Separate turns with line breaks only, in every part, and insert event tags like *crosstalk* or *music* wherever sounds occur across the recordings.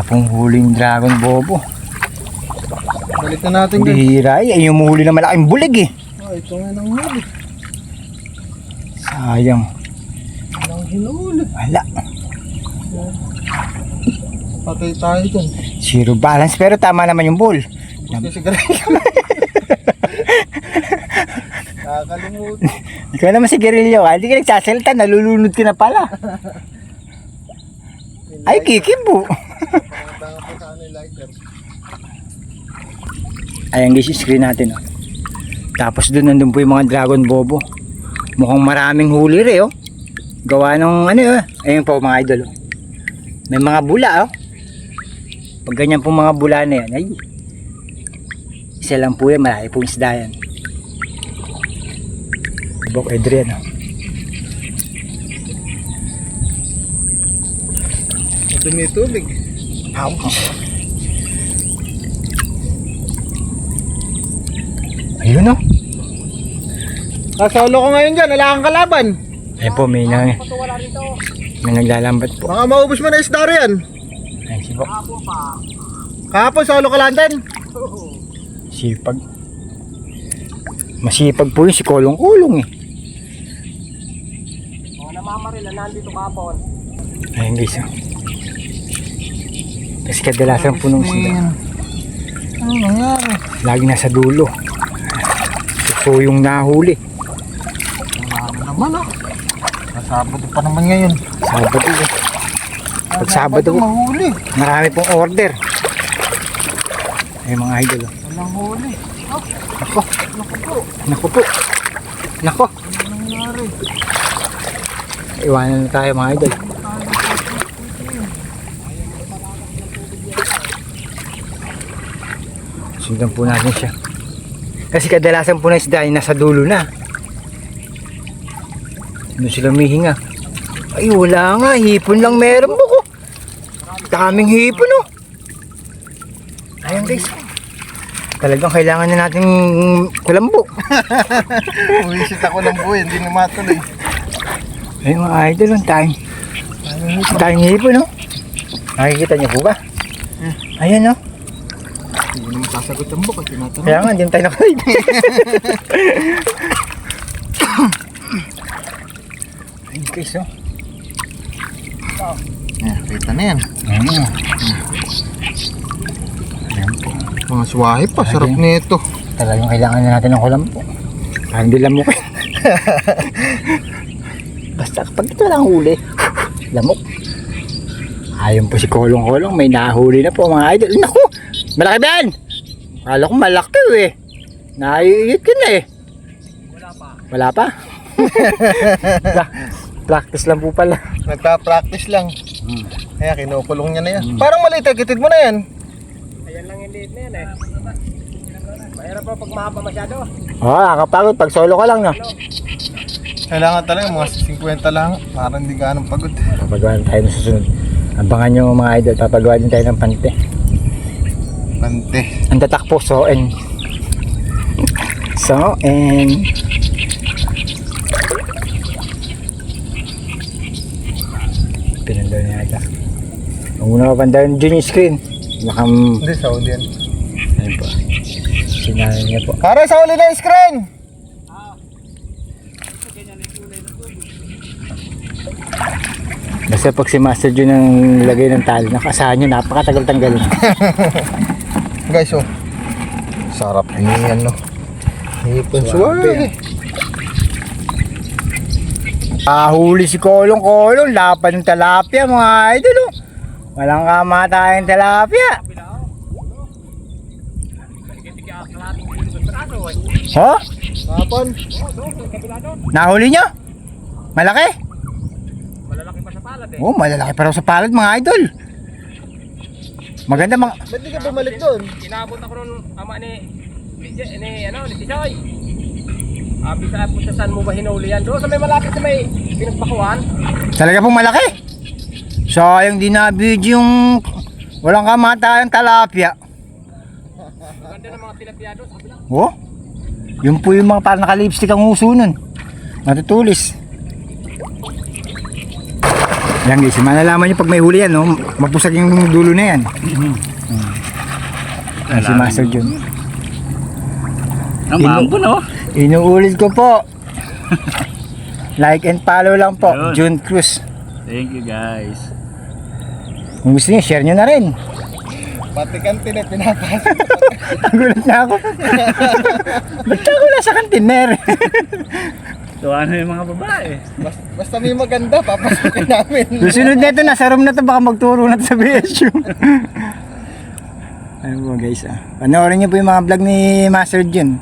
Pong huling dragon bobo.
Balik na natin guys.
Bihira eh. Yung huli na malaking bulig eh.
Oh, ito nga nang huli.
Sayang.
Walang hinuli.
Wala.
Patay tayo dyan.
Zero balance. Pero tama naman yung ball.
Sigarilyo. Nakakalimutan. *laughs*
Ikaw naman si Guerrillo. ah. Hindi ka nagsasalita. Nalulunod ka na pala. *laughs* Ay, kikibo.
Po.
Ayan guys, screen natin. Oh. Tapos doon nandun po yung mga dragon bobo. Mukhang maraming huli rin oh. Gawa ng ano oh. Ayun po mga idol oh. May mga bula oh. Pag ganyan po mga bula na yan, ay. Isa lang po yan, malaki pong isda yan. Bok Adrian oh.
Ito may tubig.
Ouch. Ayun oh.
Kasolo ko ngayon dyan. Wala kang kalaban.
Ayun po, may, nang, may naglalambat po.
Baka maubos mo na isda yan.
Ayun si Bok.
Kahapon solo ka lang din.
Sipag. Masipag po yun si Kolong Kulong eh.
Oh, namamaril na nandito kahapon.
Ayun guys oh. Kasi kadalasan po nung sila.
Ano nangyari?
Lagi nasa dulo. So yung nahuli.
Na naman ah. Nasabado pa naman ngayon.
Sabado eh. Pag Sabado po,
mahuli.
marami pong order. Ay mga idol oh.
Walang huli.
Nako,
Naku po.
nako po. Nako.
Ano nangyari?
Iwanan na tayo mga idol. Sundan po natin siya. Kasi kadalasan po na isda ay nasa dulo na. Ano sila humihinga? Ay wala nga, hipon lang meron po ko. Daming hipon oh. Ayan guys. Talagang kailangan na natin kulambo. *laughs*
Uwisit ako ng buhay. Hindi na matuloy.
Ayun mga idol, ang tayong, ang tayong hipon no. Nakikita niyo po ba? Ayan no.
Hindi naman sasagot ang buka. Tinatanong.
Kaya nga, hindi tayo nakalive. *laughs* Ayun guys oh.
Yeah, kita na yan.
Ayan. Ayan po.
Mga suwahe pa. Sarap
Ayun.
nito.
Talagang kailangan na natin ng kulambo. Parang di lamok eh. *laughs* Basta kapag ito lang huli, lamok. Ayun po si Kolong Kolong, may nahuli na po mga idol. Naku, malaki ba yan? Kala ko malaki eh. Naiiyit ka na eh. Wala pa. Wala pa? *laughs* Pra- Practice lang po pala.
Nagpa-practice lang.
Hmm.
Kaya kinukulong niya na yan. Parang maliit. eh. Kitid mo na yan.
Ayan lang yung liit na yan eh. Mahirap pa pag mahaba masyado.
Oo, oh, nakakapagod pag solo ka lang no.
Kailangan talaga mga 50 lang. Parang hindi ganong pagod.
Papagawa tayo ng susunod. Abangan nyo mga idol, papagawa din tayo ng pante.
Pante.
Ang tatak po, soen. Soen. Pinandar niya ata. Huwag mo na mapandarin dyan yung screen. Baka,
Hindi, sa uli yan.
ayun po. Sinabi niya po.
Para sa uli na yung screen!
Basta pag si Master Jun ang lagay ng tali, nakasahan niya, napakatagal tanggalin. *laughs*
Guys, oh. Sarap niyan, no. Hipon suwahe.
Ah, huli si Kolong Kolong, lapan ng talapia mga idol. Oh. Walang kamatayang talapia. Ha?
Kapon.
Nahuli nyo? Malaki?
Malalaki pa sa palad eh.
Oh, malalaki pa raw sa palad mga idol. Maganda mga...
Ba't di ka bumalik doon?
Inabot ako nun ama ni ni, ni ano ni Tisoy. Abi sa po sa saan mo ba hinuli yan? Doon sa may malapit sa may pinagpakuan.
Talaga pong malaki. Sayang din na video yung walang kamatayang talapia.
Maganda ng mga tilapia doon. Sabi lang.
Oh? Yun po yung mga parang naka-lipstick ang uso nun. Matutulis. Yan guys, malalaman nyo pag may huli yan, no? Mapusag yung dulo na yan. Hmm. Yan si Master Jun.
Ang na oh.
Inuulit ko po. *laughs* like and follow lang po,
Yun.
June Cruz.
Thank you guys.
Kung gusto niyo, share nyo na rin.
Pati kantin eh, pinapasok. *laughs*
Nagulat na ako. *laughs* Ba't ako nasa kantiner?
So ano yung mga babae?
Basta, basta may maganda, papasokin namin. *laughs*
Susunod na ito, nasa room na to, baka magturo na to sa BSU. *laughs* Ayun po guys, ah. panoorin niyo po yung mga vlog ni Master Jun.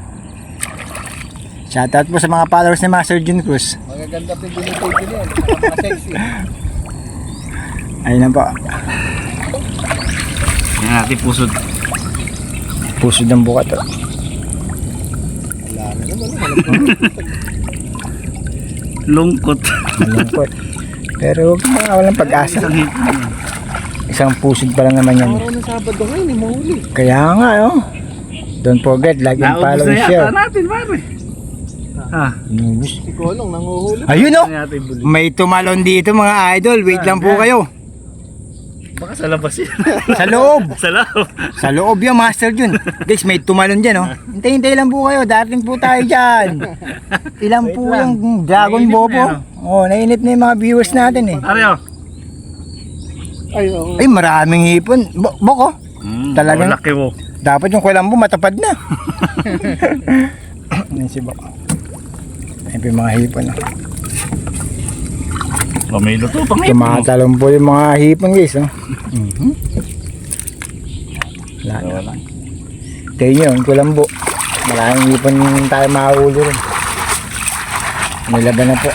Shoutout po sa mga followers ni Master Jun Cruz.
Magaganda pa yung binibigil yun. Mga sexy. *laughs*
Ayun na po,
Yan natin pusod.
puso ng buka to.
Wala na naman.
Lungkot.
Malungkot. Pero huwag mga walang pag-asa.
Isang
pusod pa lang naman yan.
Araw ng Sabado ngayon, eh, mahuli.
Kaya nga, oh. Don't forget, like and
Naubos
follow
na yata
share.
natin, pare. Ah,
Inubos.
Si Kolong, nanguhuli.
Ayun, oh.
ano.
May tumalon dito mga idol. Wait lang po kayo.
Baka sa labas yan. *laughs*
Sa loob.
sa loob.
Sa loob yung master dyan. Guys, may tumalon dyan, oh. Hintay-hintay lang po kayo. Dating po tayo dyan. Ilan
Wait
po
lang.
yung Dragon
Nainip
Bobo.
na,
Oh, nainip na yung mga viewers natin, eh.
Are oh.
Ay.
Ay, maraming hipon. Bo boko.
Mm,
Talagang-
oh, laki mo.
Dapat yung kulambo matapad na. *laughs* Yan si Boko. Ayun po yung mga hipon, oh.
Oh, may luto pang hit.
Tumatalon po yung mga hipon, guys, oh. Mhm. Wala na.
Wala.
Tayo nyo, yung kulambo. Maraming hipon tayo makahuli rin. Nilaban na po.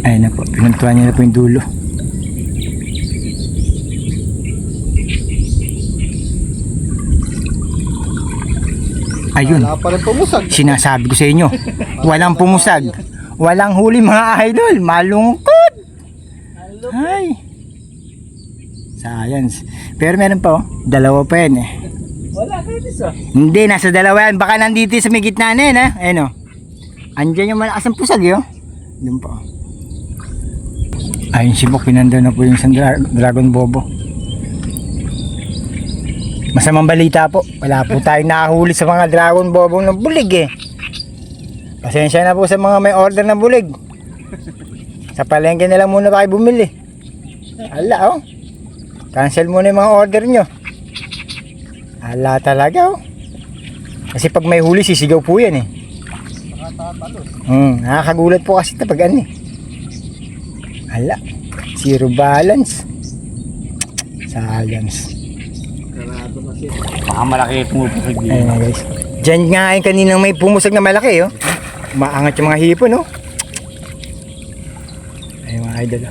Ayun na po, pinuntuan niya na po yung dulo. Ayun,
Wala pa rin pumusag.
sinasabi ko sa inyo, walang pumusag. Walang huli mga idol, malungkot. Ay. Science. Pero meron pa oh, dalawa pa yan eh.
Wala kayo isa.
Hindi, nasa dalawa yan. Baka nandito sa may gitna na yan, ha? Ayun, o. Andyan yung malakas ang pusag, yun. Doon pa, oh. Ayun si Bok, pinanda na po yung isang dra- Dragon Bobo. Masamang balita po. Wala po tayong nakahuli sa mga Dragon Bobo ng bulig, eh. Pasensya na po sa mga may order ng bulig. Sa palengke na lang muna pa kayo bumili. Ala, oh. Cancel muna yung mga order nyo. Ala talaga oh. Kasi pag may huli sisigaw po yan eh. Hmm, nakakagulat po kasi pag ano eh. Ala, zero balance.
Kasi.
Baka malaki pumupusog
Ayun
dito.
na guys. Diyan nga yung kaninang may pumusag na malaki oh. Maangat yung mga hipon oh. Idol.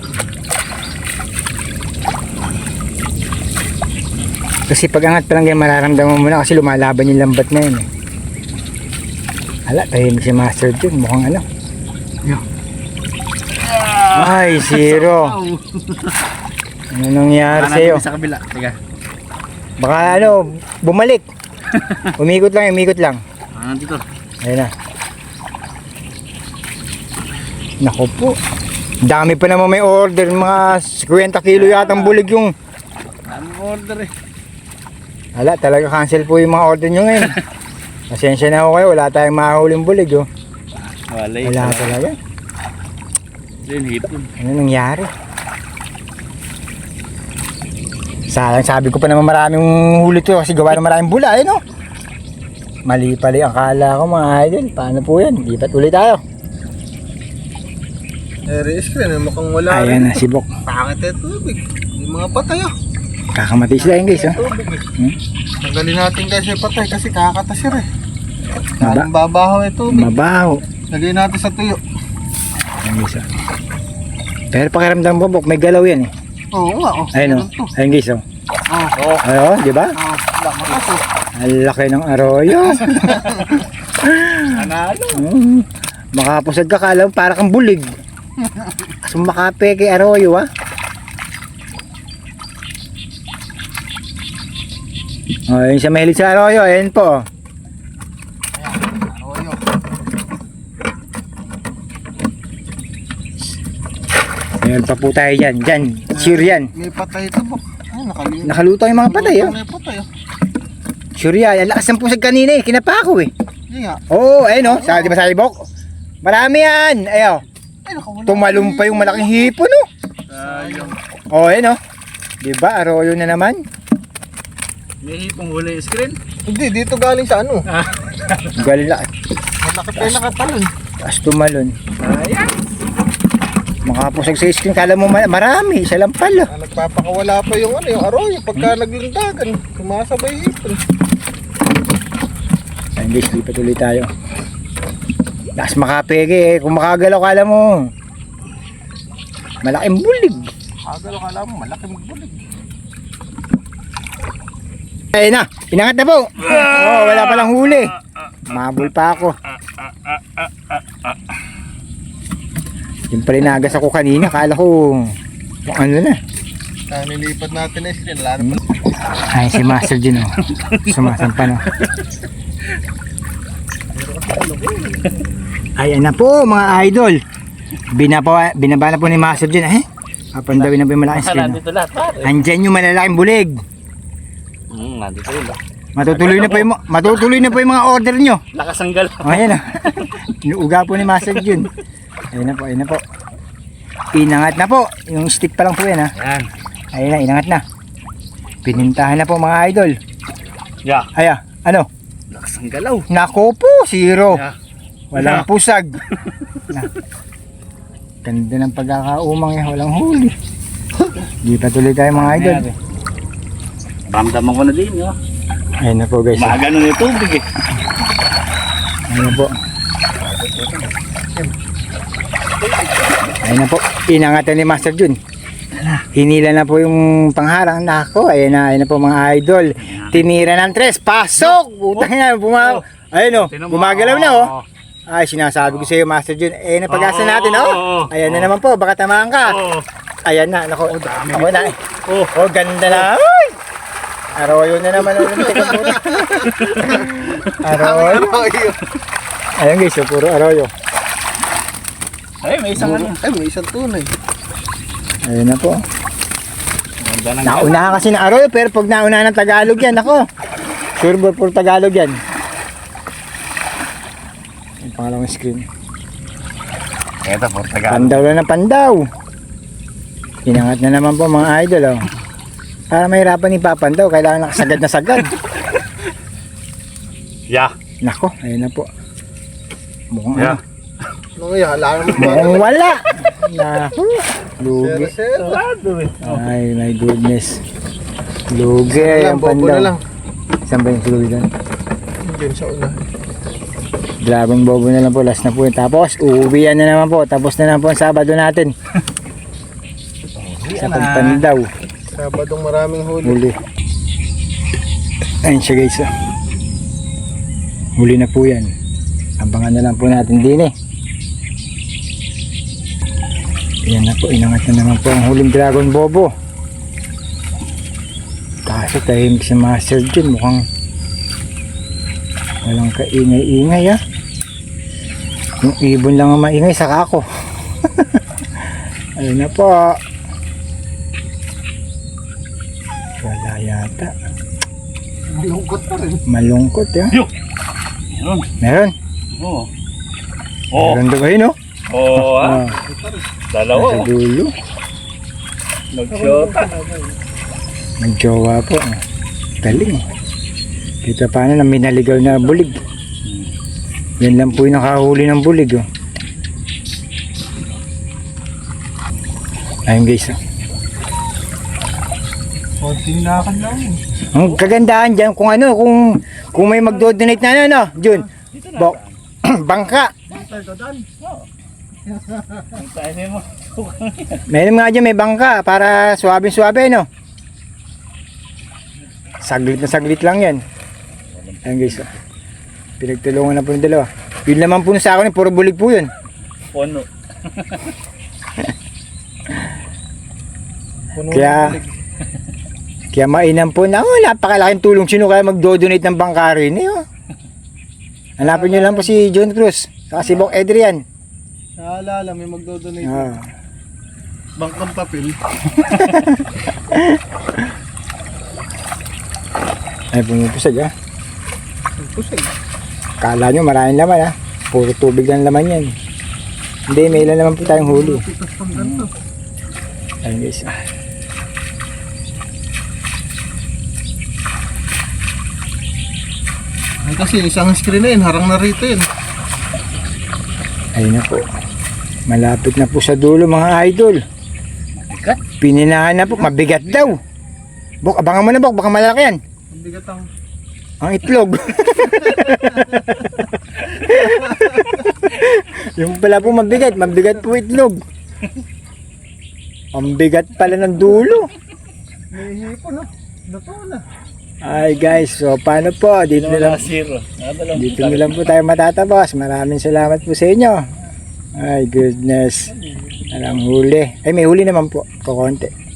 Kasi pag angat pa lang yan mararamdaman mo na kasi lumalaban yung lambat na yun eh. Ala, tahimik si Master Jun. Mukhang ano. Ay, zero. Ano nangyari sa'yo?
Sa kabila. Teka.
Baka ano, bumalik. *laughs* Umikot lang, umikot lang.
Ah, dito.
Ayun na. Nako po. Dami pa naman may order. Mga 50 kilo yata ang bulig yung...
Ano order eh?
Hala, talaga cancel po yung mga order nyo ngayon. *laughs* Pasensya na ako kayo. Wala tayong mahuling bulig. Oh.
Wala
Wala talaga.
Yun, hipon.
Ano nangyari? Sayang sabi ko pa naman maraming huli to kasi gawa ng maraming bula. Ayun oh. Mali pala yung akala ko mga idol. Paano po yan? Lipat ulit tayo.
Eh, screen, eh, mukhang wala
Ayan na si Bok.
Pangit eh, tubig. Yung mga patay ah.
Kakamati sila yun guys. Oh.
Tubig eh.
Hmm?
Tanggalin natin guys yung patay kasi kakatasir eh.
Maba
Anong babaho eh tubig.
mabaho.
Lagyan natin sa tuyo.
Ayan guys. Oh. Pero pakiramdam mo Bok, may galaw yan eh.
Oo nga oh.
Ayun oh.
Meron to.
Ayun guys oh.
Oh, oh.
Ay, oh, di ba?
Oh, lakas oh.
Ang laki ng arroyo. *laughs*
Analo.
Mm. Makapusag ka kala mo para kang bulig. Kaso makapeke arroyo ah. Oh, yun sa mahilig sa arroyo, ayun po.
Arroyo.
Meron pa po tayo dyan. Dyan, Sure yan.
May patay ito bak. Ay, nakalimutan.
Nakalutang yung mga patay, oh.
May patay, oh.
Sure yan. Ang lakas ng pusag kanina eh. Kinapa ko eh.
Hindi nga.
Oo, oh, ayun oh. Sa, di ba sa ibok? Marami yan. Ayaw.
Ay.
Tumalong pa yung malaking hipon oh.
Sayang.
Oh, ayun oh. Di ba? Arroyo na naman.
May hipong huli yung screen.
Hindi, dito galing sa ano. *laughs*
Galak.
Malaki pa yung nakatalon.
Tapos tumalon. Makapusag sa screen. Kala mo ma- marami. Isa lang pala.
Ah, nagpapakawala pa yung ano, yung arroyo. Pagka naglindagan, sumasabay hipon.
Ayun guys, lipat ulit tayo. Tapos makapege eh. Kung makagalaw, kala mo. Malaking bulig.
Agalo kala mo, malaki magbulig.
Ayun na. Pinangat na po. Oh, wala palang huli. Mabul pa ako. Yung pala nagas ako kanina. Kala ko kung ano na.
Nilipat natin na screen, lalo pa.
Ay, si Master Jun oh. Sumasampa no. Ayan na po mga idol. Binapa, binaba na po ni Master Jun. Eh, papandawin na po yung malaking screen. oh.
Nandito lahat pare.
Andyan yung malalaking bulig.
Hmm, nandito yun. ah.
Matutuloy na po yung, matutuloy na po yung mga order nyo.
Lakas ang galaw.
Oh, ayan na. *laughs* Inuuga po ni Master Jun. Ayun na po, ayun na po. Inangat na po. Yung stick pa lang po yan ha.
Yan.
Ayun na, inangat na. Pinintahan na po mga idol.
Yeah.
Aya, ano?
Lakas ang galaw.
Nako po, zero.
Yeah.
Walang
Yeah.
pusag. Na. Ganda ng pagkakaumang eh, walang huli. Di pa tuloy tayo mga idol.
Ramdaman ko na din, oh.
Ayun na po guys.
Maaga nun yung tubig eh.
Ayun na po. Ayun na po. Inangatan ni Master Jun. Hinila na po yung pangharang. Nako, ayun na, ayun na po mga idol. Tinira ng tres. Pasok! Putang na, buma... Ayun o, gumagalaw na oh.
oh.
Ay, sinasabi ko sa iyo, Master Jun. Eh, napag-asa
Oo,
natin,
oo,
oh.
oo.
Ayan na naman po, baka tamaan ka.
Oh.
Ayan na, nako. Ako na.
Oh.
Oh, ganda na. Ay! Arroyo na naman. oh. Arroyo.
Arroyo.
Ayun guys, oh, puro arroyo.
Ay, may isang ano.
Ay, may isang tunay.
Ayun na po.
Ganda ng
Naunahan kasi ng arroyo, pero pag naunahan ng Tagalog yan, ako. Sure puro Tagalog yan? Pangalawang screen.
Ito, Portagal.
Pandaw na ng pandaw. Inangat na naman po mga idol, oh. Para mahirapan ni Papandaw, kailangan nakasagad na sagad. *laughs*
Yeah.
Nako, ayun na po. Mukhang
Yeah.
Ano kaya, alam mo
ano,
ba?
mukhang wala. *laughs* Naku, lugi.
Sarado eh.
Ay, my goodness. Lugi,
Alam,
ang
bobo na
pandaw.
lang.
Saan ba yung lugi doon?
Diyan sa una.
Dragon bobo na lang po, last na po yun. Tapos, uuwi na naman po. Tapos na naman po ang Sabado natin. Sa pagpandaw.
Sabadong maraming huli.
Huli. Ayun siya guys. oh. Huli na po yan. Abangan na lang po natin din eh. Ayan na po, inangat na naman po ang huling dragon bobo. Kaso tahimik si Master Jun, mukhang walang kaingay-ingay ah. Yung ibon lang ang maingay, saka ako. *laughs* Ayun na po. Wala yata.
Malungkot pa rin.
Malungkot ya.
Yun.
Meron.
Oh. Oh.
Meron daw kayo no?
Oh,
Ah,
ah. Dalawa.
nasa dulo.
Nag-shota.
Nagjowa po. ah. Galing. Kita paano na may naligaw na bulig. Yan lang po yung nakahuli ng bulig. Oh. Ayun guys. Oh.
Konting lakad lang.
Ang kagandahan dyan kung ano, kung kung may magdo-donate na ano, no, Jun. Bo, *clears throat* bangka. Meron nga dyan may bangka para suwabe-suwabe, no? Saglit na saglit lang yan. Ayan guys, oh. pinagtulungan na po yung dalawa. Yun naman po sa akin, puro bulig po yun.
Puno. *laughs*
Puno
Kaya-. *laughs* Kaya mainam po na, oh, napakalaking tulong. Sino kaya magdo-donate ng bangka rin, eh, oh. Hanapin nyo lang po si John Cruz. Saka si Bok Adrian.
Naalala, may magdodonate.
Ah.
Bangkang papel. *laughs*
Ay, pumupusag ah.
Pusay.
Kala nyo maraming laman ah. Puro tubig lang laman yan. Hindi, may ilan naman po tayong huli. Ayun guys.
Ay, kasi isang screen na yun, harang na rito yun.
Ayun na po. Malapit na po sa dulo mga idol.
Mabigat.
Pininahan na po. Mabigat daw. Bok, abangan mo na bok. Baka malaki yan.
Ang bigat ang...
Itlog. Yung pala po mabigat. Mabigat po itlog. Ang bigat pala ng dulo.
May hipon, no? Dato na.
Ay guys, so paano po? Dito na lang.
Nadalang
dito na lang po tayo matatapos. Maraming salamat po sa inyo. Ay goodness. Alang huli. Ay may huli naman po. Kukonti.